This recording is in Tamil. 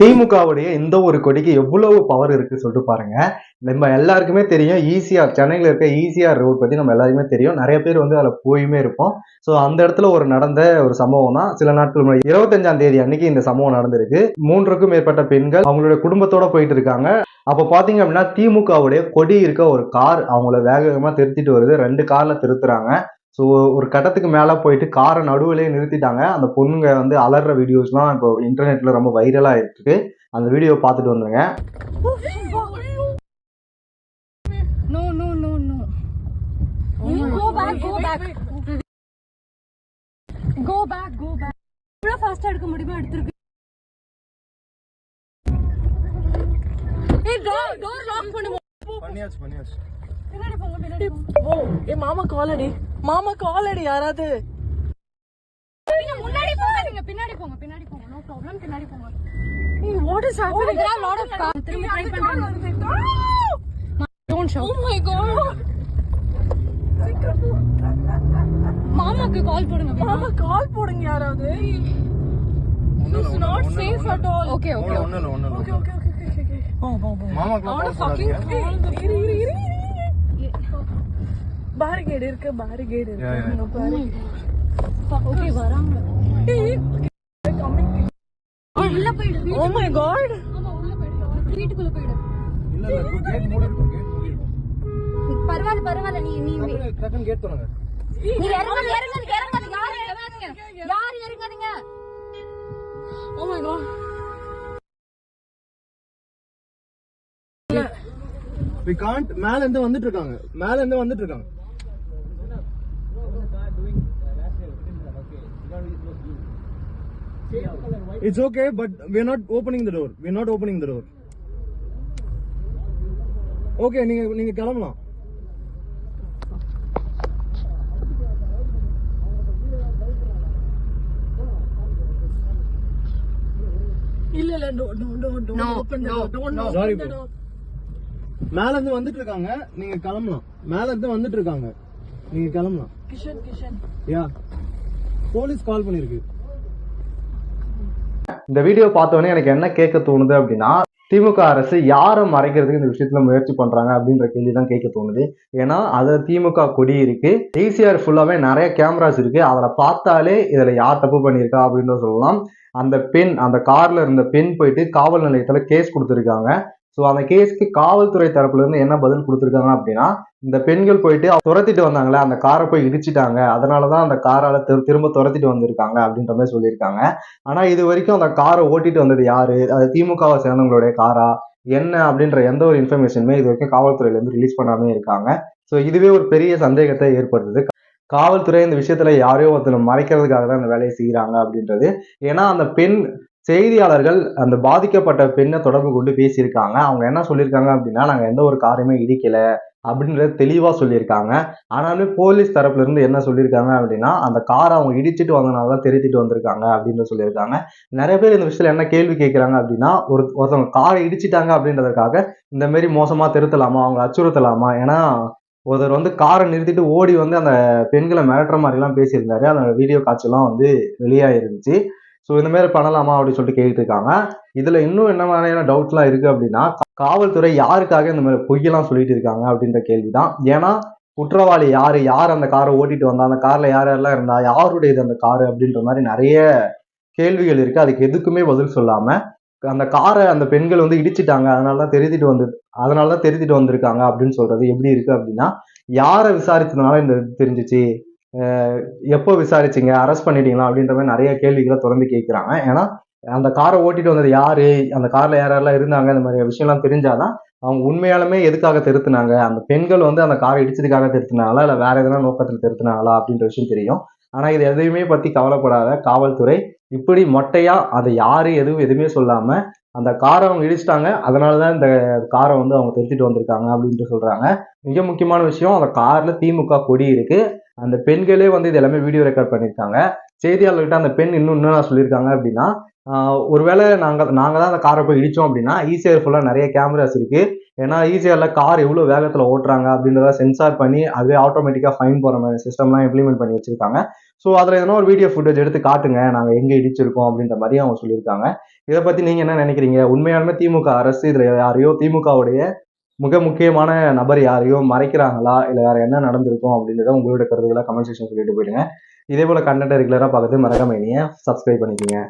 திமுகவுடைய இந்த ஒரு கொடிக்கு எவ்வளவு பவர் இருக்கு சொல்லிட்டு பாருங்க. நம்ம எல்லாருக்குமே தெரியும் ஈசிஆர் சென்னையில இருக்க ஈசிஆர் ரோட் பத்தி நம்ம எல்லாருக்குமே தெரியும். நிறைய பேர் வந்து அதுல போயுமே இருப்போம். ஸோ அந்த இடத்துல ஒரு நடந்த ஒரு சம்பவம் தான் சில நாட்கள் முன்னாடி. இருபத்தஞ்சாம் தேதி அன்னைக்கு இந்த சம்பவம் நடந்திருக்கு. மூன்றுக்கும் மேற்பட்ட பெண்கள் அவங்களுடைய குடும்பத்தோட போயிட்டு இருக்காங்க. அப்போ பாத்தீங்க அப்படின்னா திமுகவுடைய கொடி இருக்க ஒரு கார் அவங்கள வேக வேகமா திருத்திட்டு வருது. ரெண்டு கார்ல திருத்துறாங்க. ஸோ ஒரு கட்டத்துக்கு மேலே போயிட்டு காரை நடுவிலே நிறுத்திட்டாங்க அந்த பொண்ணுங்க வந்து அலற வீடியோஸ்லாம் இப்போ இன்டர்நெட்ல ரொம்ப வைரலாக இருக்கு அந்த வீடியோ பார்த்துட்டு வந்துருங்க No, no, no, no. You go back, go back. Go back, go back. இவ்வளோ ஃபாஸ்டா எடுக்க முடியுமா எடுத்துருக்கு ஏய் டோர் டோர் லாக் பண்ணுங்க பண்ணியாச்சு பண்ணியாச்சு பின்னாடி போங்க பின்னாடி ஓ ஏ மாமா கால் அடி. மாமா கால் அடி யாராவது. முன்னாடி போங்க நீங்க பின்னாடி போங்க பின்னாடி போங்க. நோ ப்ராப்ளம் பின்னாடி போங்க. ஏய் what is Oh, happening there are lot of cars. திரும்பி ட்ரை பண்றாங்க don't show oh my god மாமாக்கு கால் போடுங்க மாமா கால் போடுங்க யாராவது. It's not safe at all okay okay okay okay barricade இருக்கு பேரிகேட். இருக்கு. ஓகே வராங்க. கமிங் உள்ள போயிடு ஓ மை காட் ஆமா உள்ள போயிடு வீட்டுக்குள்ள போயிடு. இல்ல இல்ல கேட் மூடி கேட் பரவாயில்ல பரவாயில்ல நீ நீ டக்குனு கேட் திறங்க நீ இறங்காத இறங்காத இறங்காத. யாரு இறங்காதீங்க யாரு இறங்காதீங்க? Oh my god we can't மேல இருந்து வந்துட்டு இருக்காங்க. மேல இருந்து வந்துட்டு இருக்காங்க. It's okay, but we're not opening the door. We're not opening the door. Okay, நீங்க நீங்க கிளம்பலாம். இல்ல இல்ல. டோர் மேல இருந்து வந்துட்டு இருக்காங்க நீங்க கிளம்பலாம் மேல இருந்து வந்துட்டு இருக்காங்க நீங்க கிளம்பலாம். Kishan Kishan. Yeah police call பண்ணிருக்கு. இந்த வீடியோ பார்த்தோன்னே எனக்கு என்ன கேட்க தோணுது அப்படின்னா திமுக அரசு யாரை மறைக்கிறதுக்கு இந்த விஷயத்துல முயற்சி பண்றாங்க அப்படின்ற கேள்வி தான் கேட்க தோணுது. ஏன்னா அது திமுக கொடி இருக்கு டிசிஆர் ஃபுல்லாவே நிறைய கேமராஸ் இருக்கு. அதில் பார்த்தாலே இதுல யார் தப்பு பண்ணியிருக்கா அப்படின்னு சொல்லலாம். அந்த பெண் அந்த கார்ல இருந்த பெண் போயிட்டு காவல் நிலையத்துல கேஸ் கொடுத்துருக்காங்க. ஸோ அந்த கேஸ்க்கு காவல்துறை தரப்புலேருந்து என்ன பதில் கொடுத்துருக்காங்க அப்படின்னா இந்த பெண்கள் போயிட்டு துரத்திட்டு வந்தாங்களே அந்த காரை போய் இடிச்சிட்டாங்க. அதனாலதான் அந்த காரால் திரு- திரும்ப துரத்திட்டு வந்திருக்காங்க அப்படின்ற மாதிரி சொல்லியிருக்காங்க. ஆனால் இது வரைக்கும் அந்த காரை ஓட்டிட்டு வந்தது யாரு? அது திமுகவை சேர்ந்தவங்களுடைய காரா? என்ன? அப்படின்ற எந்த ஒரு இன்ஃபர்மேஷனுமே இது வரைக்கும் காவல்துறையிலேருந்து ரிலீஸ் பண்ணாமே இருக்காங்க. ஸோ இதுவே ஒரு பெரிய சந்தேகத்தை ஏற்படுத்துது. காவல்துறை இந்த விஷயத்துல யாரையோ ஒருத்தர் மறைக்கிறதுக்காக தான் இந்த வேலையை செய்கிறாங்க அப்படின்றது. ஏன்னா அந்த பெண் செய்தியாளர்கள் அந்த பாதிக்கப்பட்ட பெண்ணை தொடர்பு கொண்டு பேசியிருக்காங்க. அவங்க என்ன சொல்லியிருக்காங்க அப்படின்னா நாங்கள் எந்த ஒரு காரியமே இடிக்கல அப்படின்றத தெளிவாக சொல்லியிருக்காங்க. ஆனாலும் போலீஸ் தரப்புல இருந்து என்ன சொல்லியிருக்காங்க அப்படின்னா அந்த காரை அவங்க இடிச்சிட்டு வந்தனால தான் திருத்திட்டு வந்திருக்காங்க அப்படின்னு சொல்லியிருக்காங்க. நிறைய பேர் இந்த விஷயத்துல என்ன கேள்வி கேட்குறாங்க அப்படின்னா ஒரு ஒருத்தவங்க காரை இடிச்சிட்டாங்க அப்படின்றதுக்காக இந்த மாதிரி மோசமா திருத்தலாமா? அவங்க அச்சுறுத்தலாமா? ஏன்னா ஒருத்தர் வந்து காரை நிறுத்திட்டு ஓடி வந்து அந்த பெண்களை மிரட்டுற மாதிரிலாம் பேசியிருந்தாரு. அந்த வீடியோ காட்சியெல்லாம் வந்து வெளியாயிருந்துச்சு. ஸோ இந்த மாதிரி பண்ணலாமா அப்படின்னு சொல்லிட்டு கேட்டுருக்காங்க இதில் இன்னும் என்ன மாதிரியான டவுட்லாம் இருக்குது அப்படின்னா காவல்துறை யாருக்காக இந்த மாதிரி பொய்யெல்லாம் சொல்லிட்டு இருக்காங்க அப்படின்ற கேள்விதான். ஏன்னா குற்றவாளி யார்? யார் அந்த காரை ஓட்டிட்டு வந்தா? அந்த காரில் யார் யாரெல்லாம் இருந்தா? யாருடையது அந்த காரு அப்படின்ற மாதிரி நிறைய கேள்விகள் இருக்குது அதுக்கு எதுக்குமே பதில் சொல்லாமல் அந்த காரை அந்த பெண்கள் வந்து இடிச்சிட்டாங்க. அதனால தான் தெரிஞ்சிட்டு வந்து அதனால தான் தெரிஞ்சிட்டு வந்திருக்காங்க அப்படின்னு சொல்றது எப்படி இருக்கு அப்படின்னா யாரை விசாரிச்சதுனால இந்த இது தெரிஞ்சிச்சு? எப்போ விசாரிச்சீங்க? அரெஸ்ட் பண்ணிட்டீங்களா? அப்படின்ற மாதிரி நிறைய கேள்விகளை தொடர்ந்து கேட்குறாங்க. ஏன்னா அந்த காரை ஓட்டிட்டு வந்தது யாரு? அந்த கார்ல யார் யாரெல்லாம் இருந்தாங்க? இந்த மாதிரி விஷயம்லாம் தெரிஞ்சாதான் அவங்க உண்மையாலுமே எதுக்காக திருத்தினாங்க? அந்த பெண்கள் வந்து அந்த காரை இடிச்சதுக்காக திருத்தினாங்களா? இல்லை வேற எதனா நோக்கத்தில் திருத்தினாங்களா? அப்படின்ற விஷயம் தெரியும். ஆனால் இது எதையுமே பற்றி கவலைப்படாத காவல்துறை. இப்படி மொட்டையா அதை யாரு எதுவும் எதுவுமே சொல்லாம அந்த காரை அவங்க இடிச்சிட்டாங்க. அதனாலதான் இந்த காரை வந்து அவங்க திருத்திட்டு வந்திருக்காங்க அப்படின்ட்டு சொல்றாங்க. மிக முக்கியமான விஷயம் அந்த கார்ல திமுக கொடி இருக்கு. அந்த பெண்களே வந்து இது எல்லாமே வீடியோ ரெக்கார்ட் பண்ணியிருக்காங்க செய்தியாளர்கிட்ட அந்த பெண் இன்னும் என்ன சொல்லியிருக்காங்க அப்படின்னா ஒருவேளை நாங்கள் நாங்கள் தான் அந்த காரை போய் இடித்தோம் அப்படின்னா ஈசிஆர் ஃபுல்லாக நிறைய கேமராஸ் இருக்குது ஏன்னா ஈசிஆர்ல கார் எவ்வளோ வேகத்தில் ஓட்டுறாங்க அப்படின்றத சென்சார் பண்ணி அதுவே ஆட்டோமேட்டிக்காக ஃபைன் போகிற மாதிரி சிஸ்டம்லாம் இம்ப்ளிமெண்ட் பண்ணி வச்சிருக்காங்க. ஸோ அதில் எதனா ஒரு வீடியோ ஃபுட்டேஜ் எடுத்து காட்டுங்க நாங்கள் எங்கே இடிச்சிருக்கோம் அப்படின்ற மாதிரி அவங்க சொல்லியிருக்காங்க இதை பற்றி நீங்கள் என்ன நினைக்கிறீங்க? உண்மையாலுமே திமுக அரசு இதில் யாரையோ திமுகவுடைய மிக முக்கியமான நபர் யாரையும் மறைக்கிறாங்களா? இல்லை வேற என்ன நடந்திருக்கும் அப்படின்றத உங்களோட கருத்துக்களை கமெண்ட் செக்ஷன் சொல்லிட்டு போயிடுங்க. இதே போல கண்டென்ட் ரெகுலராக பார்க்கறது மறக்காம இனிய சப்ஸ்கிரைப் பண்ணிக்கோங்க.